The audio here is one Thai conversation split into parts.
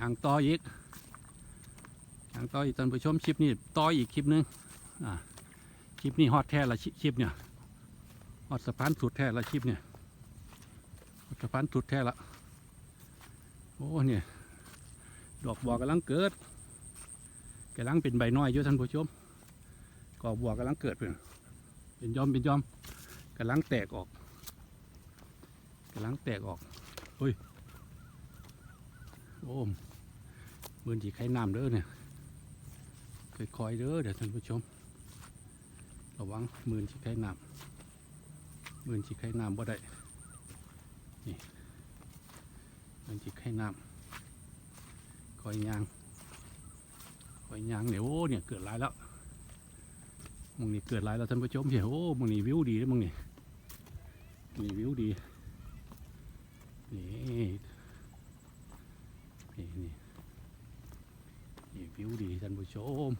ยางต่ออีกยางต่ออีกท่านผู้ชมคลิปนี้ต่ออีกคลิปหนึงอ่าคลิปนี้ฮอตแท้ละคลิปเนี่ยฮอตสะพานสุดแท้ละคลิปเนี่ยฮอตสะพานสุดแท้ละโอ้เนี่ยดอกบัวกำลังเกิดกำลังเป็นใบน้อยอยู่ท่านผู้ชมกอบัวกำลังเกิดเป็นเป็นยอมเป็นยอมกำลังแตกออกกำลังแตกออกเฮ้ย โอ้มมือนจีไข่น้ำเด้อเนี่ยค่อยๆเด้อเดี๋ยวท่านผู้ชม ระวังมือนจีไข่น้ำมือนจีไข่น้ำบ่ได้นี่มือนจีไข่น้ำคอยยางคอยยางเนี่ยโอ้เนี่ยเกิดลายแล้วมึงนี่เกิดลายแล้วท่านผู้ชมเห็นโอ้มึงนี่วิวดีเลยมึงนี่นี่วิวดีนี่นี่นี่ วิวดีท่านผู้ชม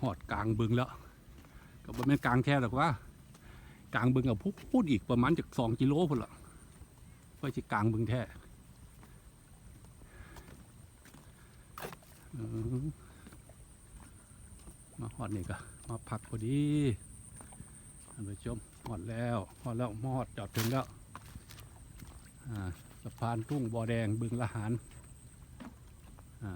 หอดกลางบึงแล้ว ก็บ่แม่นกลางแค่หรอกว่ากลางบึงกับพูพูดอีกประมาณจากสองกิโลพุ่นละเพื่อจะกลางบึงแท้มาหอดนี่ก็มาพักพอดีท่านผู้ชมหอดแล้วหอดแล้วมาหอดจอดถึงแล้วสะพานทุ่งบ่อแดงบึงละหารอ่า